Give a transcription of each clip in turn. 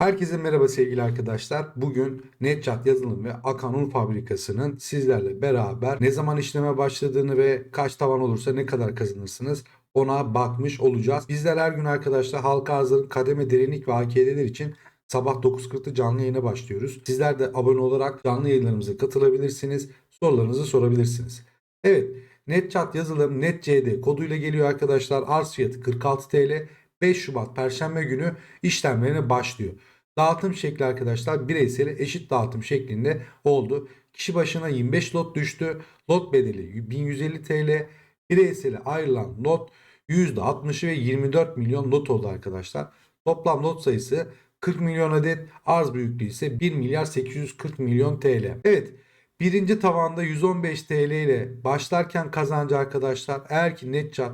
Herkese merhaba sevgili arkadaşlar. Bugün NetChat yazılım ve Akanun fabrikasının sizlerle beraber ne zaman işleme başladığını ve kaç tavan olursa ne kadar kazanırsınız ona bakmış olacağız. Bizler her gün arkadaşlar halka arzların kademe derinlik ve AKD'ler için sabah 9.40'da canlı yayına başlıyoruz. Sizler de abone olarak canlı yayınlarımıza katılabilirsiniz. Sorularınızı sorabilirsiniz. Evet NetChat yazılım NetCD koduyla geliyor arkadaşlar. Arz fiyatı 46 TL. 5 Şubat Perşembe günü işlemlerine başlıyor. Dağıtım şekli arkadaşlar bireysel eşit dağıtım şeklinde oldu. Kişi başına 25 lot düştü. Lot bedeli 1150 TL. Bireysele ayrılan lot %60'ı ve 24 milyon lot oldu arkadaşlar. Toplam lot sayısı 40 milyon adet. Arz büyüklüğü ise 1 milyar 840 milyon TL. Evet birinci tavanda 115 TL ile başlarken kazancı arkadaşlar eğer ki NetChat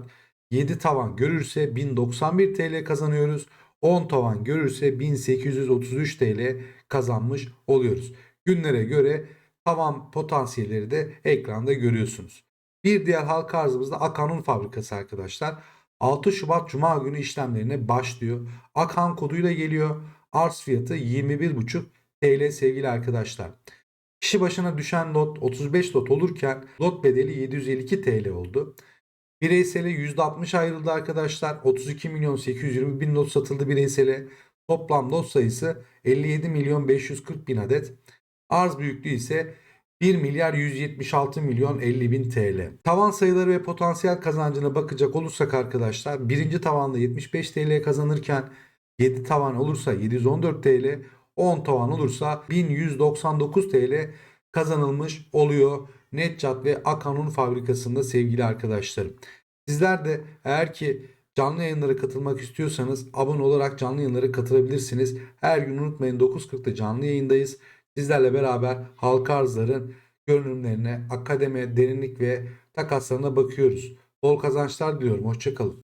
7 tavan görürse 1091 TL kazanıyoruz. 10 tavan görürse 1833 TL kazanmış oluyoruz. Günlere göre tavan potansiyelleri de ekranda görüyorsunuz. Bir diğer halka arzımızda Akanun fabrikası arkadaşlar. 6 Şubat Cuma günü işlemlerine başlıyor. Akan koduyla geliyor. Arz fiyatı 21,5 TL sevgili arkadaşlar. Kişi başına düşen lot 35 lot olurken lot bedeli 752 TL oldu. Bireysele %60 ayrıldı arkadaşlar. 32 milyon 820 bin lot satıldı bireysele. Toplam lot sayısı 57 milyon 540 bin adet. Arz büyüklüğü ise 1 milyar 176 milyon 50 bin TL. Tavan sayıları ve potansiyel kazancına bakacak olursak arkadaşlar birinci tavanda 75 TL kazanırken 7 tavan olursa 714 TL, 10 tavan olursa 1199 TL kazanılmış oluyor. NetChat ve Akanun fabrikasında sevgili arkadaşlarım. Sizler de eğer ki canlı yayınlara katılmak istiyorsanız abone olarak canlı yayınlara katılabilirsiniz. Her gün unutmayın 9.40'da canlı yayındayız. Sizlerle beraber halka arzların görünümlerine, akademi, derinlik ve takaslarına bakıyoruz. Bol kazançlar diliyorum. Hoşçakalın.